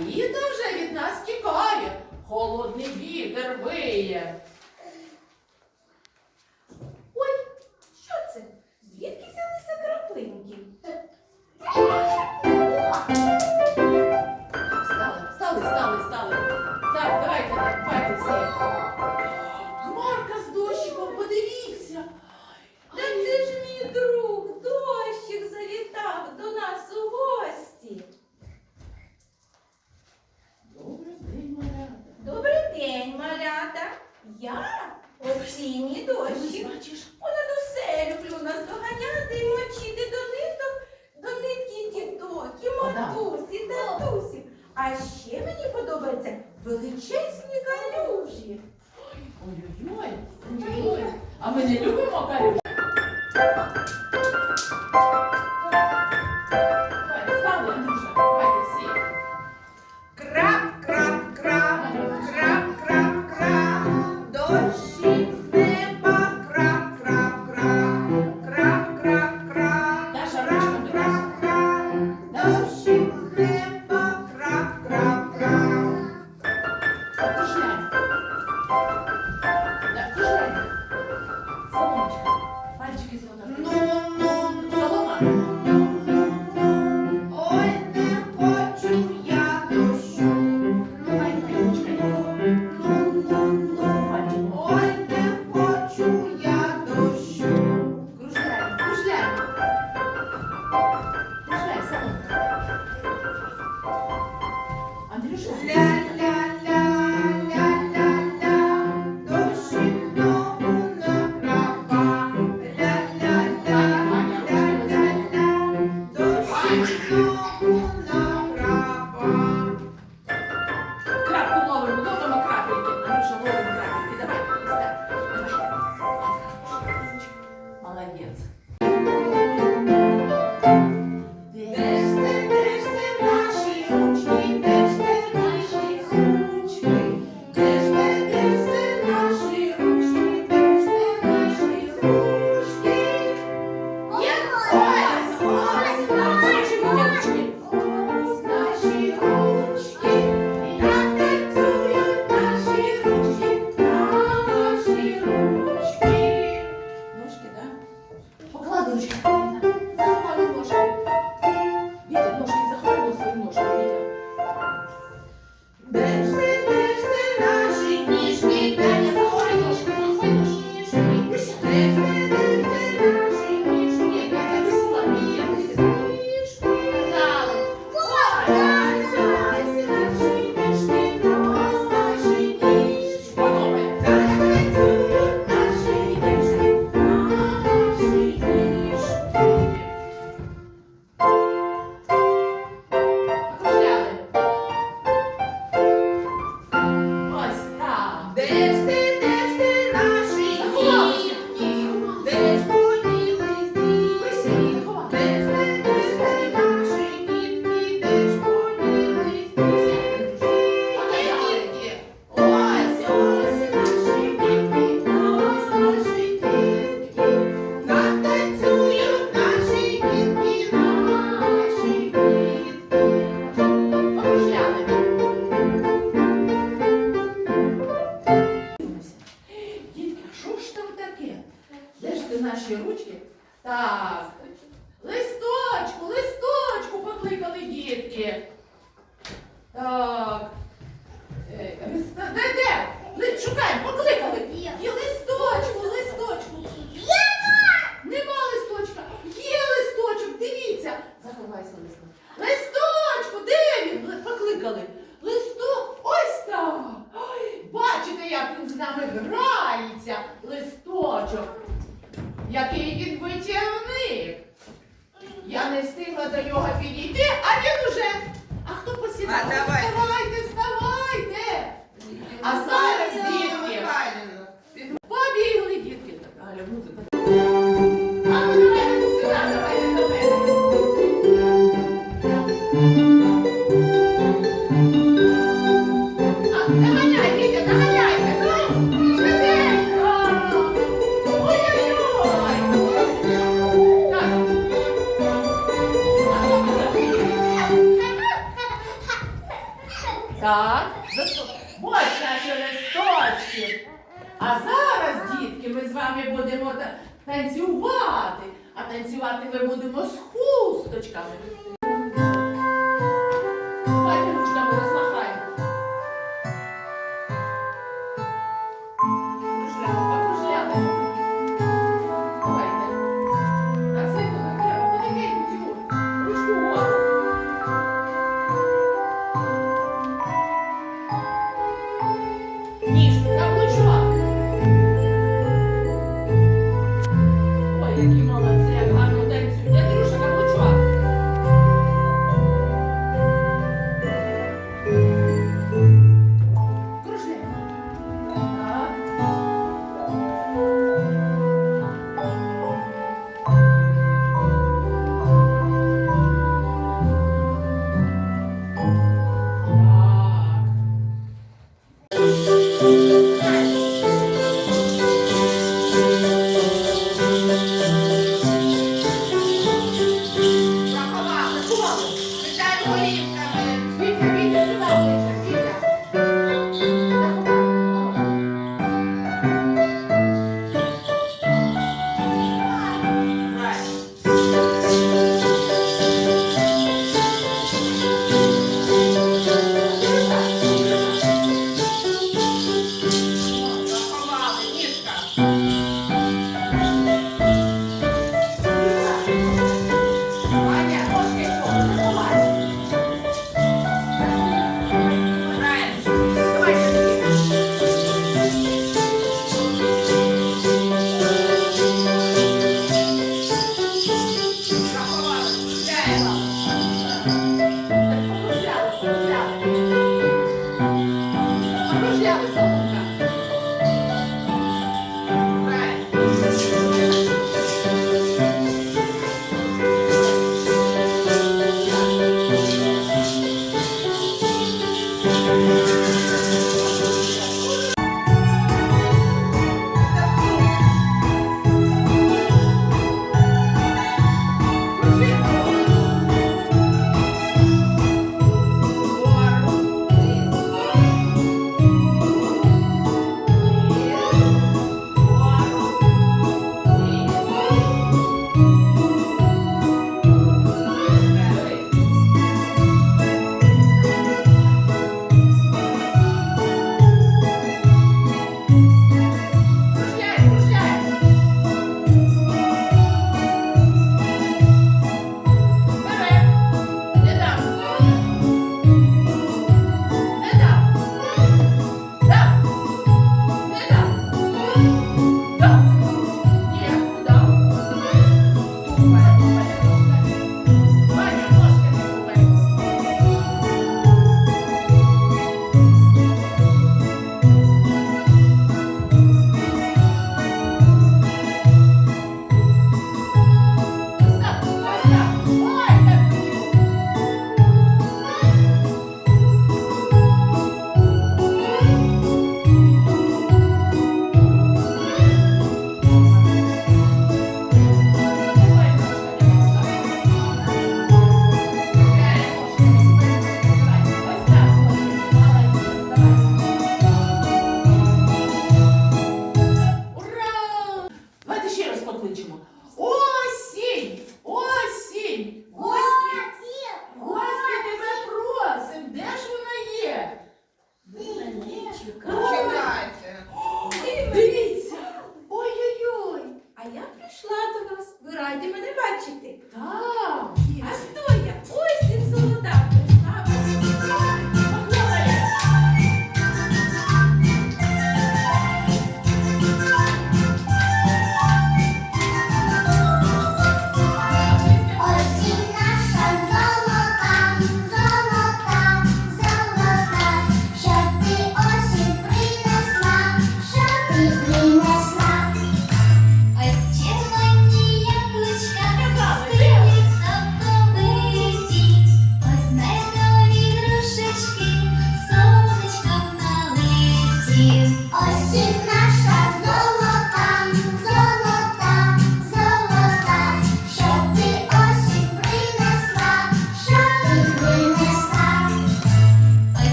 літо вже від нас тікає, холодний вітер виє. Thank you. Е. не встигла до нього підійти, а він уже. А хто посідав? Так, ось наші листочки. А зараз, дітки, ми з вами будемо танцювати. А танцювати ми будемо з хусточками.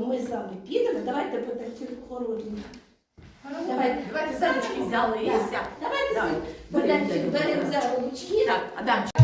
То ми з вами підемо. Давайте потанцюємо. Давайте. Давайте за ручки взялися. Давайте Давай. потанцюємо. Беремо за ручки. Так, Адамчик.